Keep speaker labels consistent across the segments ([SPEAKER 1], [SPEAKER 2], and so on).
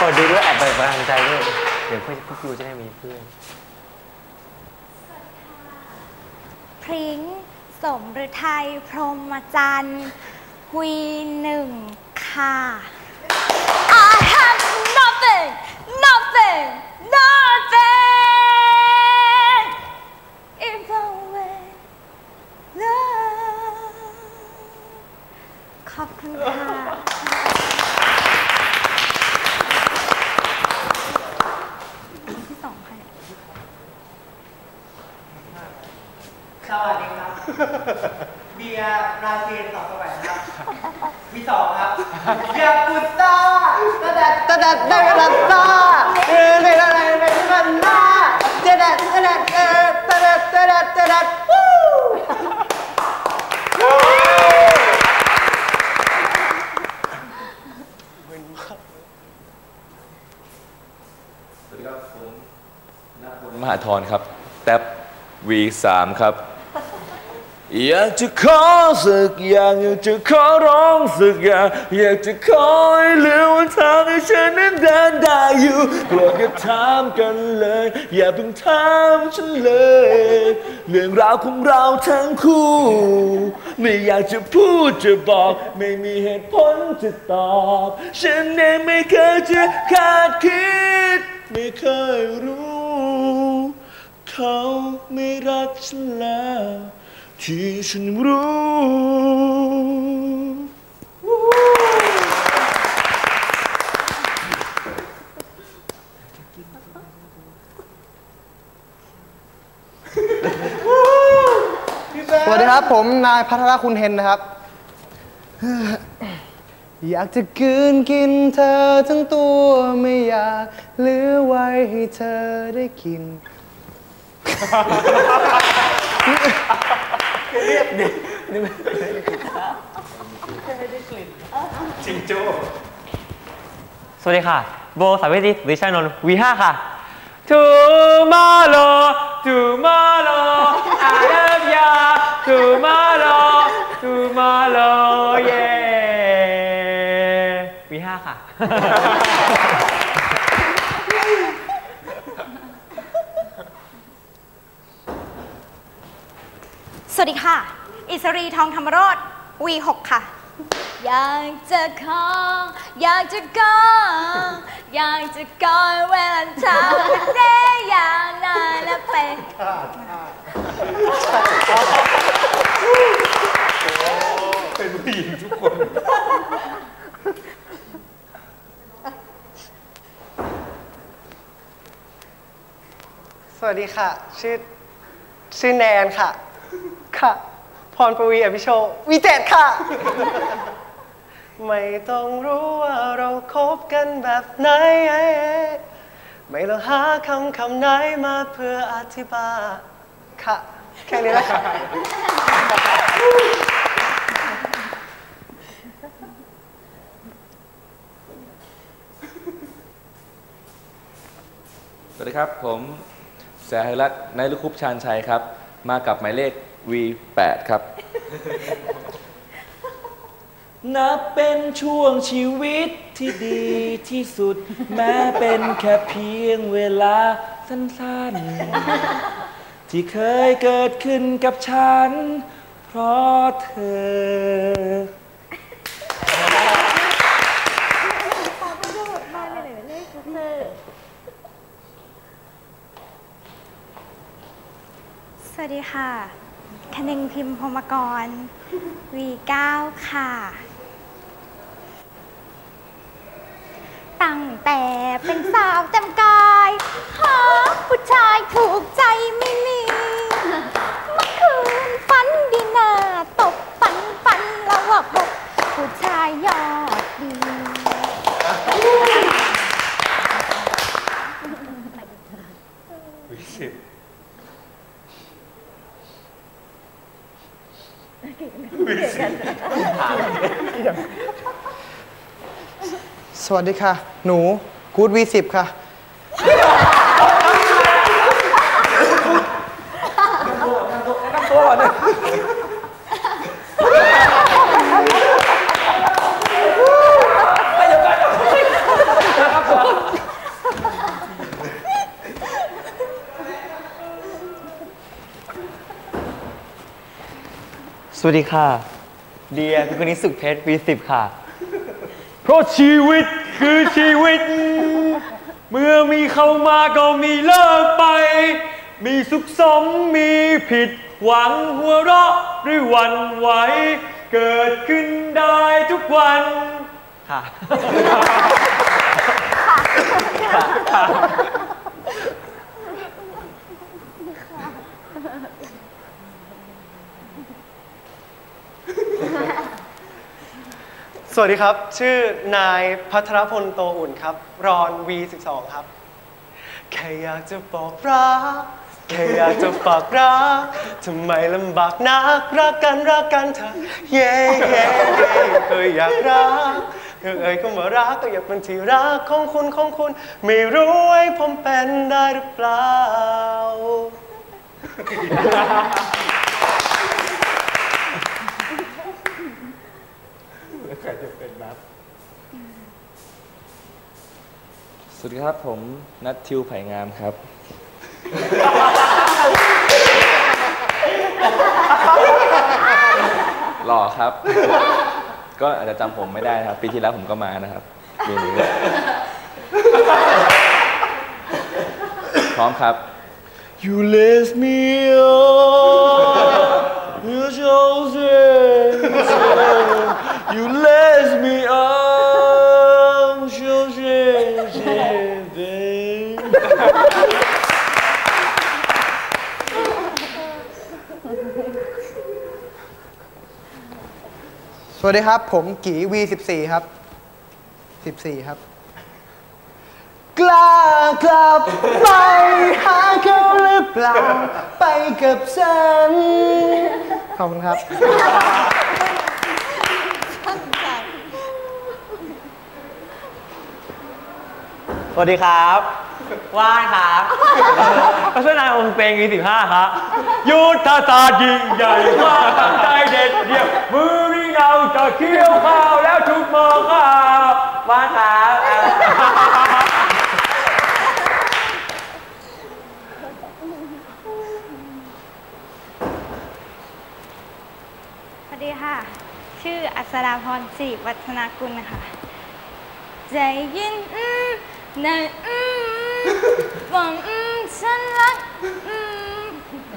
[SPEAKER 1] เปิดดูด้วยแอบไปกำลังใจด้วย เดี๋ยวเพื่อนพวกยูจะได้มีเพื่อน
[SPEAKER 2] พริ้งสมฤทัยพรหมจันทร์วีหนึ่งค่ะ I have nothing nothing nothing ค
[SPEAKER 3] รับ เบียร์ราเชนต่อสวัสดีครับมีสองครับยากุซ่าตะดัดตะดัดตะดัดตาเออในอะไรในมันหน้าตะดัดตะดัดเออตะดัดตะดัดตะดัดวู้
[SPEAKER 4] สวัสดีครับผมนักพลมหาธรครับ แท็บ V3 ครับ อยากจะขอสักอย่างอยากจะขอร้องสักอย่างอยากจะขอให้เหลือวันทางให้ฉันนั้นเดินได้อยู่โปรดอย่าถามกันเลย อย่าเพิ่งถามฉันเลย เรื่องราวของเราทั้งคู่ ไม่อยากจะพูดจะบอก ไม่มีเหตุผลจะตอบ ฉันเองไม่เคยจะคาดคิด ไม่เคยรู้ เขาไม่รักฉันแล้ว ที่ฉันรู้
[SPEAKER 3] สวัสดีครับ ผมนายพัทรคุณเฮนนะครับ อยากจะกืนกินเธอทั้งตัวไม่อยากเหลือไว้ให้เธอได้กิน
[SPEAKER 1] เรียบเ
[SPEAKER 5] น
[SPEAKER 1] ี่นี่
[SPEAKER 5] ไม่
[SPEAKER 1] ได้กลิ่นจิ
[SPEAKER 6] งโจ้
[SPEAKER 1] สวัสดีค่ะ โบสาวิตรีดิชานนท์วีห้าค่ะ tomorrow tomorrow I love you tomorrow tomorrow yeah วีห้าค่ะ
[SPEAKER 2] สวัส ดีค่ะ อิสรีทองธรรมโรธ V6 ค่ะ อยากจะขอ อยากจะกออยากจะกอเวลาเธอได้อย่างนานและเป็น
[SPEAKER 3] สวัสดีค่ะ ชื่อ ชื่อแนนค่ะ ค่ะ พรปวีอภิโชควีเจ็ดค่ะ ไม่ต้องรู้ว่าเราคบกันแบบไหน ไม่ต้องหาคำคำไหนมาเพื่ออธิบายค่ะ แค่นี้แหละค่ะ
[SPEAKER 4] สวัสดีครับ ผมแสหรัตน์นายลุคุปชานชัยครับ มากับหมายเลข V8 ครับ นับเป็นช่วงชีวิตที่ดีที่สุด แม้เป็นแค่เพียงเวลาสั้นๆ ที่เคยเกิดขึ้นกับฉัน เพราะเธอ
[SPEAKER 2] สวัสดีค่ะ คนึงพิมพ์พรมกร V9 ค่ะ ตั้งแต่เป็นสาวจำกายหาผู้ชายถูกใจไม่มี
[SPEAKER 3] สวัสดีค่ะ หนูกูดวีสิบค่ะ
[SPEAKER 1] สวัสดีค่ะ เดียคือคนนี้สุขเพชรวีสิบค่ะ เพราะชีวิต คือชีวิต เมื่อมีเข้ามาก็มีเลิกไป มีสุขสมมีผิดหวังหัวเราะหรือหวันไหว เกิดขึ้นได้ทุกวันค่ะ
[SPEAKER 6] ส วัสดีครับ ชื่อนายพัทรพลโตอุ่นครับ รอน V12 ครับ แค่อยากจะบอกรัก แค่อยากจะฝากรัก ทำไมลำบากนัก รักกันรักกันเถอะเย้เย้เย้เคยอยากรักเอ่ยคำว่ารักก็อยากเป็นที่รักของคุณของคุณ ไม่รู้ให้ผมเป็นได้หรือเปล่า
[SPEAKER 4] สวัสดีครับ ผมนัททิวไผ่งามครับ หล่อครับ ก็อาจจะจำผมไม่ได้นะครับ ปีที่แล้วผมก็มานะครับปีนี้พร้อมครับ You lift me
[SPEAKER 6] สวัสดีครับ ผมกี V14 ครับ 14 ครับ กล้ากลับไปหาเขาหรือเปล่า ไปกับฉัน ขอบคุณครับ
[SPEAKER 1] สวัสดีครับ ว่านครับก็ช่วยนายองค์เพลงวีสิบห้าครับยุทธศาสตร์ยิ่งใหญ่มากตั้งใจเด็ดเดี่ยวมือมี เงาจะเคี้ยวข้าวแล้วทุกมองข้าวว่านครับ
[SPEAKER 2] สวัสดีค่ะ ชื่ออัศราพรศรีวัฒนากุลนะคะใจย็นอืมในอืมหวังอืมฉันรักอืม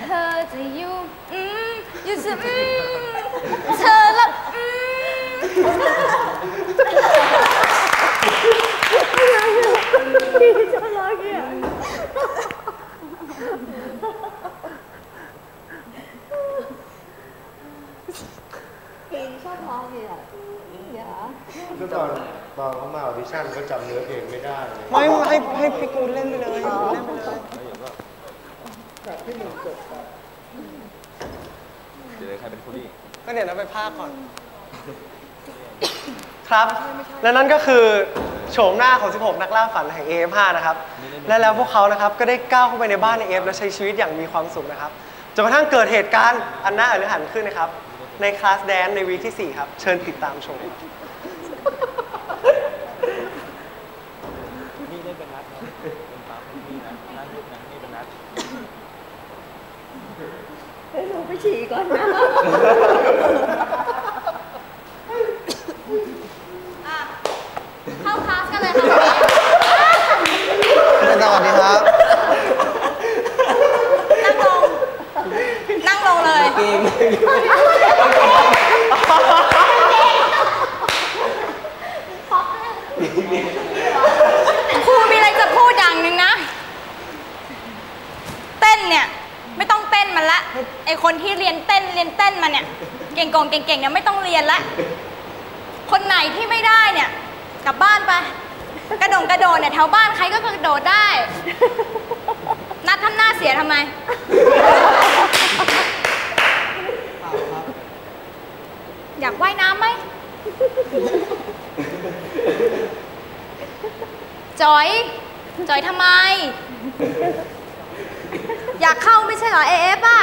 [SPEAKER 2] เธอจะอยู่อืมอยู่สิอืมเธอ ม
[SPEAKER 7] ก็ตอนตอนเขามาออดิชั่นเขาจำเนื้อเพลงไม่ได้เลย
[SPEAKER 6] ไม่ให้ให้พี่กูเล่นไปเลยเล่นไปเลย
[SPEAKER 4] เดี๋ยวใครเป็นผู้ดี
[SPEAKER 6] ก็เดี๋ยวเราไปภาคก่อน ครับ และนั่นก็คือโฉมหน้าของ 16 นักล่าฝันแห่ง AF5 นะครับ และแล้วพวกเขานะครับก็ได้ก้าวเข้าไปในบ้านใน AF และใช้ชีวิตอย่างมีความสุขนะครับ จนกระทั่งเกิดเหตุการณ์อันน่าอฤหันขึ้นนะครับ ในคลาสแดนในวีคที่ 4 ครับ เชิญติดตามชม
[SPEAKER 4] นี่เล่นเป็นนัดนะเป็นปั๊มนี่นะนั่งยุคนั้นนี่เป็นนัด
[SPEAKER 2] เข้าคลาสกันเลยค่ะ
[SPEAKER 6] สวัสดีครับ
[SPEAKER 2] นั่งลง นั่งลง เลยครูมีอะไรจะพูดอย่างหนึ่งนะ เต้นเนี่ย ไม่ต้องเต้นมันละไอคนที่เรียนเต้นเรียนเต้นมาเนี่ย เก่งกองเก่งๆเนี่ยไม่ต้องเรียนละ คนไหนที่ไม่ได้เนี่ย กลับบ้านไปกระโดดกระโดดเนี่ยแถวบ้านใครก็กระโดดได้ นัดทำหน้าเสียทำไม อยากว่ายน้ำไหม จอย จอยทำไม อยากเข้าไม่ใช่เหรอเอฟอะ